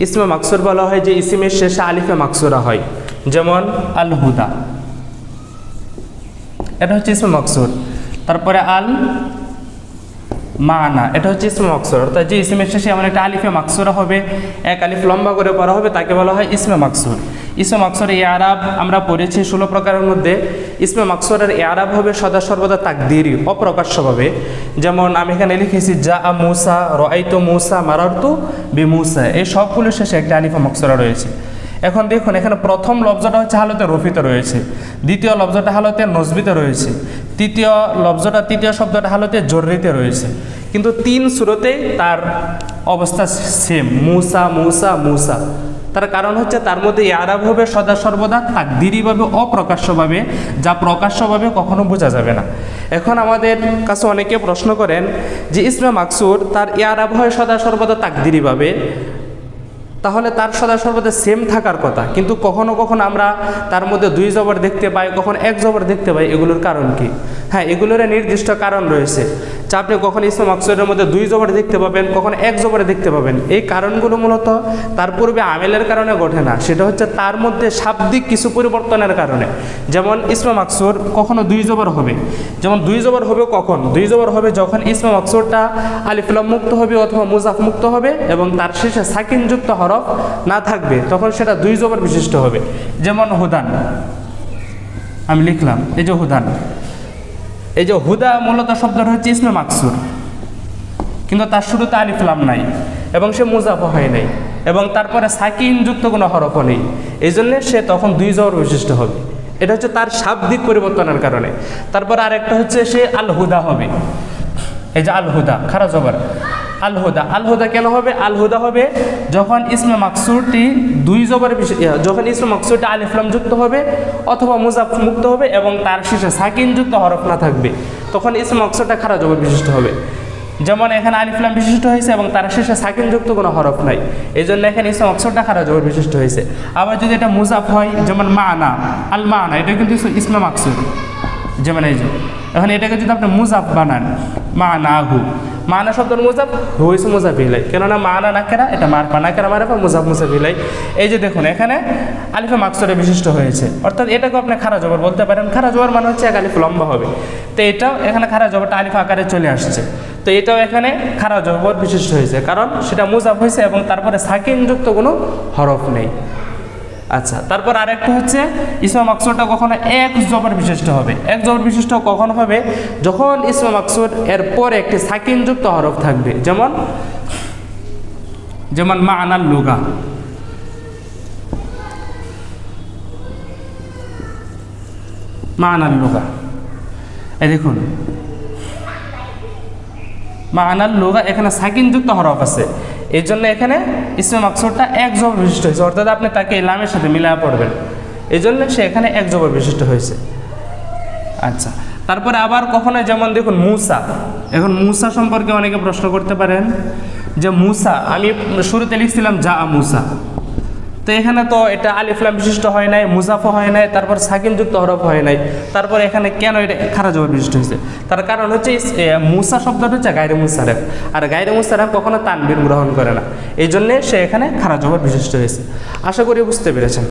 ইসমে মাকসুর বলা হয় যে ইসিমের শেষে আলিফে মাকসুরা হয়। যেমন আল হুদা এটা হচ্ছে ইসমে মাকসুর। তারপরে আল মানা এটা হচ্ছে ইসমে মাকসুর। অর্থাৎ যে ইসমের শেষে এমন একটা আলিফে মাকসুরা হবে, এক আলিফ লম্বা করে পড়া হবে, তাকে বলা হয় ইসমে মাকসুর। ইসমে মাকসুরের এ আরাব আমরা পড়েছি ষোলো প্রকারের মধ্যে। ইসমে মাকসুরের এ আরাব হবে সদা সর্বদা তাকদিরি অপ্রকাশ্যভাবে। যেমন আমি এখানে লিখেছি যা আ মুসা, রআইতু মুসা, মারারতু বি মুসা। এই সবগুলোর শেষে একটা আলিফা মাকসুরা রয়েছে। এখন দেখুন, এখানে প্রথম লব্জটা হচ্ছে হালতে রফিতে রয়েছে। দ্বিতীয় লব্জটা হালতে নজবিতে রয়েছে। তৃতীয় লব্জটা, তৃতীয় শব্দটা হালতে জররিতে রয়েছে। কিন্তু তিন সুরতেই তার অবস্থা সেম মুসা মুসা মুসা। তার কারণ হচ্ছে তার মধ্যে ইয়ারাব হবে সদা সর্বদা তাকদিরিভাবে অপ্রকাশ্যভাবে, যা প্রকাশ্যভাবে কখনো বোঝা যাবে না। এখন আমাদের কাছে অনেকে প্রশ্ন করেন যে ইসমে মাকসুর তার ইয়ারাব হয় সদা সর্বদা তাকদিরিভাবে তাহলে তার সদা সর্বদা সেম থাকার কথা। কিন্তু কখনো কখনো আমরা তার মধ্যে দুই জবর দেখতে পাই, কখন এক জবর দেখতে পাই, এগুলোর কারণ কি? হ্যাঁ এগুলোর নির্দিষ্ট কারণ রয়েছে। যা আপনি কখন ইসলাম অক্সরের মধ্যে দুই জবর দেখতে পাবেন, কখন এক জবরে দেখতে পাবেন। এই কারণগুলো মূলত তার পূর্বে আমেলের কারণে ঘটে না। সেটা হচ্ছে তার মধ্যে শাব্দিক কিছু পরিবর্তনের কারণে। যেমন ইসলাম আকসর কখনো দুই জবর হবে। যেমন দুই জবর হবে কখন? দুই জবর হবে যখন ইসলাম আকসরটা আলিফুল্লাম মুক্ত হবে অথবা মুজাফ মুক্ত হবে এবং তার শেষে সাকিনযুক্ত হরফ না থাকবে। তখন সেটা দুই জবর বিশিষ্ট হবে। যেমন হুদান। আমি লিখলাম, এই যে হুদান। এই যে হুদা মূলত শব্দটা হচ্ছে ইসমে মাকসুর কিন্তু তার শুরুতে আলিফলাম নাই, এবং সে মুজাফ হয় নাই, এবং তারপরে সাকিনযুক্ত কোনো হরফ নেই। এই জন্যে সে তখন দুই জবর বৈশিষ্ট্য হবে। এটা হচ্ছে তার শাব্দিক পরিবর্তনের কারণে। তারপর আরেকটা হচ্ছে সে আল হুদা হবে। এই যে আল হুদা খারা জবর আল হুদা আল হুদা কেন হবে? আল হুদা হবে যখন ইসমে মাকসুরটি দুই জবর যখন ইসমে মাকসুরটি আলিফলাম যুক্ত হবে অথবা মুজাফ মুক্ত হবে এবং তার শেষে সাকিনযুক্ত হরফ না থাকবে, তখন ইসমে মাকসুরটা খারা জবর বিশিষ্ট হবে। যেমন এখানে আলিফলাম বিশিষ্ট হয়েছে এবং তার শেষে সাকিনযুক্ত কোনো হরফ নাই। এই জন্য এখানে ইসলাম অক্ষরটা খারা জবর বিশিষ্ট হয়েছে। আবার যদি এটা মুজাফ হয়, যেমন মানা আল মানা এটা কিন্তু ইসলাম আকসুর যেমন এই যে, এখন এটাকে যদি আপনি মুজাফ বানান মা না হু মানা শব্দের মুজাফ হয়েছে মুজাফ হিলাই কেননা মানা না কেরা, এটা মার পানা কেরা মারে পা মুজাফ মুজাফ হিলাই এই যে দেখুন, এখানে আলিফা মাকসরে বিশিষ্ট হয়েছে। অর্থাৎ এটাকে আপনি খারা জবর বলতে পারেন। খারা জবর মানে হচ্ছে এক আলিফ লম্বা হবে। তো এটাও এখানে খারা জবরটা আলিফ আকারে চলে আসছে। তো এটাও এখানে খারা জবর বিশিষ্ট হয়েছে। কারণ সেটা মুজাফ হয়েছে এবং তারপরে সাকিনযুক্ত কোনো হরফ নেই। আচ্ছা তারপর আরেকটা হচ্ছে, ইসলাম আকসরটা কখনো এক জবর বিশিষ্ট হবে। এক জবর বিশিষ্ট কখন হবে? যখন ইসলাম আকসর এর পরে একটি সাকিনযুক্ত হরফ থাকবে। যেমন যেমন মা আনার লুগা। মা আনার লুগা। এই দেখুন মা আনার লোগা এখানে সাকিনযুক্ত হরফ আছে। এই জন্য এখানে ইসলাম আকসরটা এক জবর বিশিষ্ট হয়েছে। অর্থাৎ আপনি তাকে ইলামের সাথে মিলা পড়বেন। এই জন্য সে এখানে এক জবর বিশিষ্ট হয়েছে। আচ্ছা তারপরে আবার কখনো যেমন দেখুন মূসা। এখন মূসা সম্পর্কে অনেকে প্রশ্ন করতে পারেন যে মূসা, আমি শুরুতে লিখছিলাম যা মুসা। তো এখানে তো এটা আলিফলাম বিশিষ্ট হয় নাই, মুজাফা হয় নাই, তারপর সাকিনযুক্ত হরফ হয় নাই। তারপর এখানে কেন এটা খারা জবর বিশিষ্ট হয়েছে? তার কারণ হচ্ছে মুসা শব্দটা হচ্ছে গায়রে মুসারেফ। আর গায়রে মুসারেফ কখনো তানবির গ্রহণ করে না। এই জন্যে সে এখানে খারা জবর বিশিষ্ট হয়েছে। আশা করি বুঝতে পেরেছেন।